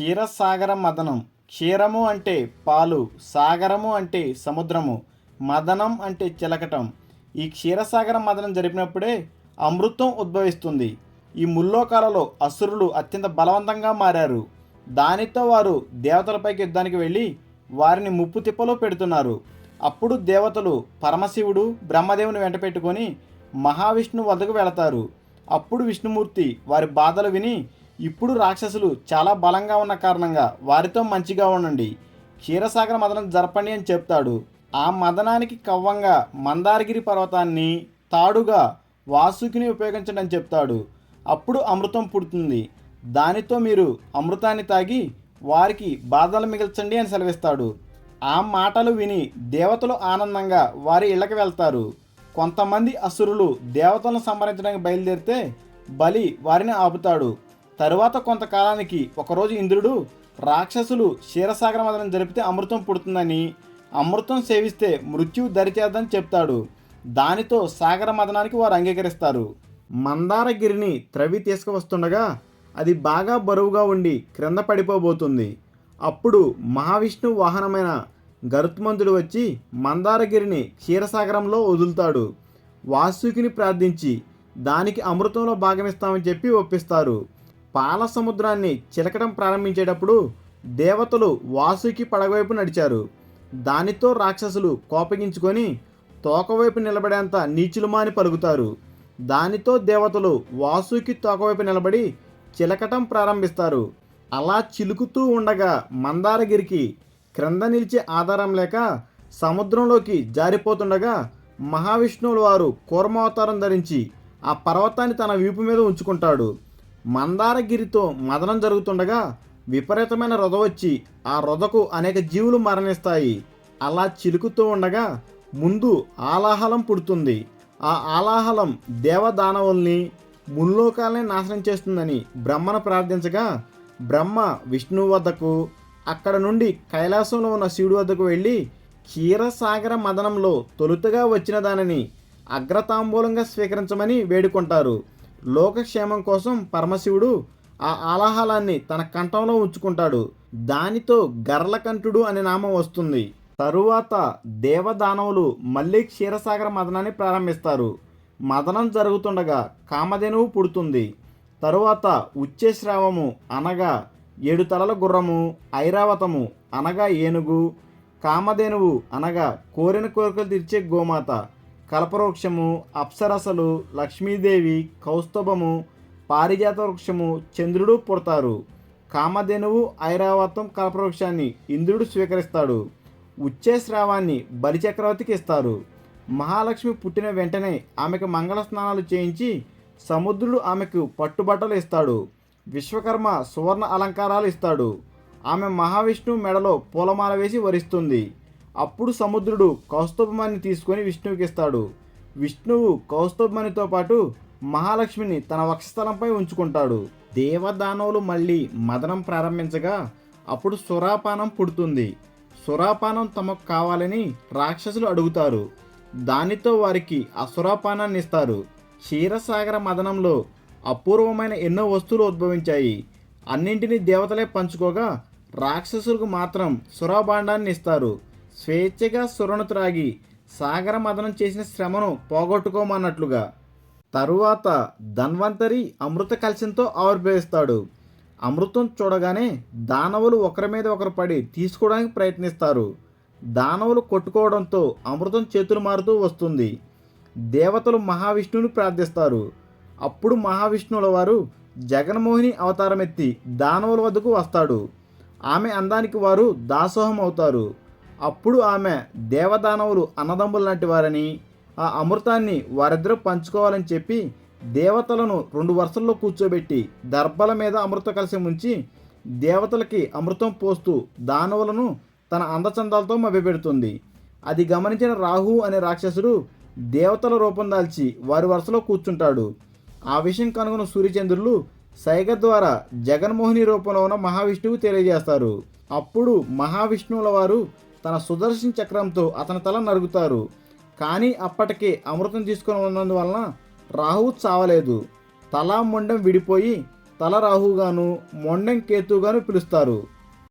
క్షీరసాగర మదనం. క్షీరము అంటే పాలు సాగరము అంటే సముద్రము మదనం అంటే చిలకటం. ఈ క్షీరసాగర మదనం జరిపినప్పుడే అమృతం ఉద్భవిస్తుంది. ఈ ముల్లోకాలలో అసురులు అత్యంత బలవంతంగా మారారు. దానితో వారు దేవతలపైకి యుద్ధానికి వెళ్ళి వారిని ముప్పు తిప్పలో పెడుతున్నారు. అప్పుడు దేవతలు పరమశివుడు బ్రహ్మదేవుని వెంట పెట్టుకొని మహావిష్ణు వద్దకు వెళతారు. అప్పుడు విష్ణుమూర్తి వారి బాధలు విని ఇప్పుడు రాక్షసులు చాలా బలంగా ఉన్న కారణంగా వారితో మంచిగా ఉండండి. క్షీరసాగర మదనం జరపండి అని చెప్తాడు. ఆ మదనానికి కవ్వంగా మందారగిరి పర్వతాన్ని తాడుగా వాసుకిని ఉపయోగించండి అని చెప్తాడు. అప్పుడు అమృతం పుడుతుంది. దానితో మీరు అమృతాన్ని తాగి వారికి బాధలు మిగిల్చండి అని సెలవిస్తాడు. ఆ మాటలు విని దేవతలు ఆనందంగా వారి ఇళ్ళకి వెళ్తారు. కొంతమంది అసురులు దేవతలను సంహరించడానికి బయలుదేరితే బలి వారిని ఆపుతాడు. తరువాత కొంతకాలానికి ఒకరోజు ఇంద్రుడు రాక్షసులు క్షీరసాగర మదనం జరిపితే అమృతం పుడుతుందని అమృతం సేవిస్తే మృత్యువు దరిచేద్దని చెప్తాడు. దానితో సాగర మదనానికి వారు అంగీకరిస్తారు. మందారగిరిని త్రవి తీసుకువస్తుండగా అది బాగా బరువుగా ఉండి క్రింద పడిపోబోతుంది. అప్పుడు మహావిష్ణువు వాహనమైన గరుత్మంతుడు వచ్చి మందారగిరిని క్షీరసాగరంలో వదులుతాడు. వాసుకిని ప్రార్థించి దానికి అమృతంలో భాగమిస్తామని చెప్పి ఒప్పిస్తారు. పాల సముద్రాన్ని చిలకడం ప్రారంభించేటప్పుడు దేవతలు వాసుకి పడగవైపు నడిచారు. దానితో రాక్షసులు కోపగించుకొని తోకవైపు నిలబడేంత నీచులుమాని పలుకుతారు. దానితో దేవతలు వాసుకి తోకవైపు నిలబడి చిలకటం ప్రారంభిస్తారు. అలా చిలుకుతూ ఉండగా మందారగిరికి క్రింద నిలిచే ఆధారం లేక సముద్రంలోకి జారిపోతుండగా మహావిష్ణువుల వారు కూర్మావతారం ధరించి ఆ పర్వతాన్ని తన వీపు మీద ఉంచుకుంటాడు. మందారగిరితో మదనం జరుగుతుండగా విపరీతమైన రొద వచ్చి ఆ రొదకు అనేక జీవులు మరణిస్తాయి. అలా చిలుకుతూ ఉండగా ముందు ఆలాహలం పుడుతుంది. ఆ ఆలాహలం దేవదానవుల్ని ముల్లోకాలని నాశనం చేస్తుందని బ్రహ్మను ప్రార్థించగా బ్రహ్మ విష్ణువు వద్దకు అక్కడ నుండి కైలాసంలో ఉన్న శివుడి వద్దకు వెళ్ళి క్షీరసాగర మదనంలో తొలుతగా వచ్చిన దానిని అగ్రతాంబూలంగా స్వీకరించమని వేడుకుంటారు. లోకక్షేమం కోసం పరమశివుడు ఆ ఆలాహలాన్ని తన కంఠంలో ఉంచుకుంటాడు. దానితో గర్లకంఠుడు అనే నామం వస్తుంది. తరువాత దేవదానవులు మళ్ళీ క్షీరసాగర మదనాన్ని ప్రారంభిస్తారు. మదనం జరుగుతుండగా కామధేనువు పుడుతుంది. తరువాత ఉచ్చేశ్రావము అనగా ఏడు తలల గుర్రము ఐరావతము అనగా ఏనుగు కామధేనువు అనగా కోరిన కోరికలు తీర్చే గోమాత కల్పవృక్షము అప్సరసలు లక్ష్మీదేవి కౌస్తభము పారిజాత వృక్షము చంద్రుడు పుడతారు. కామధేనువు ఐరావతం కల్పవృక్షాన్ని ఇంద్రుడు స్వీకరిస్తాడు. ఉచ్చేశ్రావాన్ని బలిచక్రవర్తికి ఇస్తారు. మహాలక్ష్మి పుట్టిన వెంటనే ఆమెకు మంగళ స్నానాలు చేయించి సముద్రుడు ఆమెకు పట్టుబట్టలు ఇస్తాడు. విశ్వకర్మ సువర్ణ అలంకారాలు ఇస్తాడు. ఆమె మహావిష్ణువు మెడలో పూలమాల వేసి వరిస్తుంది. అప్పుడు సముద్రుడు కౌస్తభమణి తీసుకొని విష్ణువుకి ఇస్తాడు విష్ణువు కౌస్తభమణితో పాటు మహాలక్ష్మిని తన వక్షస్థలంపై ఉంచుకుంటాడు. దేవదానవులు మళ్ళీ మదనం ప్రారంభించగా అప్పుడు సురాపానం పుడుతుంది. సురాపానం తమకు కావాలని రాక్షసులు అడుగుతారు. దానితో వారికి ఆ సురాపానాన్ని ఇస్తారు క్షీరసాగర మదనంలో అపూర్వమైన ఎన్నో వస్తువులు ఉద్భవించాయి. అన్నింటినీ దేవతలే పంచుకోగా రాక్షసులకు మాత్రం సురాభాండాన్ని ఇస్తారు స్వేచ్ఛగా సురను త్రాగి సాగర మదనం చేసిన శ్రమను పోగొట్టుకోమన్నట్లుగా. తరువాత ధన్వంతరి అమృత కలశంతో ఆవిర్భవిస్తాడు. అమృతం చూడగానే దానవులు ఒకరి మీద ఒకరు పడి తీసుకోవడానికి ప్రయత్నిస్తారు. దానవులు కొట్టుకోవడంతో అమృతం చేతులు మారుతూ వస్తుంది. దేవతలు మహావిష్ణువుని ప్రార్థిస్తారు. అప్పుడు మహావిష్ణువుల వారు జగన్మోహిని అవతారం ఎత్తి దానవుల వద్దకు వస్తాడు. ఆమె అందానికి వారు దాసోహం అవుతారు అప్పుడు ఆమె దేవదానవులు అన్నదమ్ములు లాంటి వారని ఆ అమృతాన్ని వారిద్దరూ పంచుకోవాలని చెప్పి దేవతలను రెండు వరుసల్లో కూర్చోబెట్టి దర్భల మీద అమృత కలశం ఉంచి దేవతలకి అమృతం పోస్తూ దానవులను తన అందచందాలతో మభ్యపెడుతుంది. అది గమనించిన రాహు అనే రాక్షసుడు దేవతల రూపం దాల్చి వారి వరుసలో కూర్చుంటాడు. ఆ విషయం కనుగొన్న సూర్యచంద్రులు సైగ ద్వారా జగన్మోహిని రూపంలో ఉన్న మహావిష్ణువు తెలియజేస్తారు. అప్పుడు మహావిష్ణువుల వారు తన సుదర్శన చక్రంతో అతని తల నరుగుతారు. కానీ అప్పటికే అమృతం తీసుకొని ఉన్నందువలన రాహువు చావలేదు. తలా మొండం విడిపోయి తల రాహుగాను మొండెం కేతుగాను పిలుస్తారు.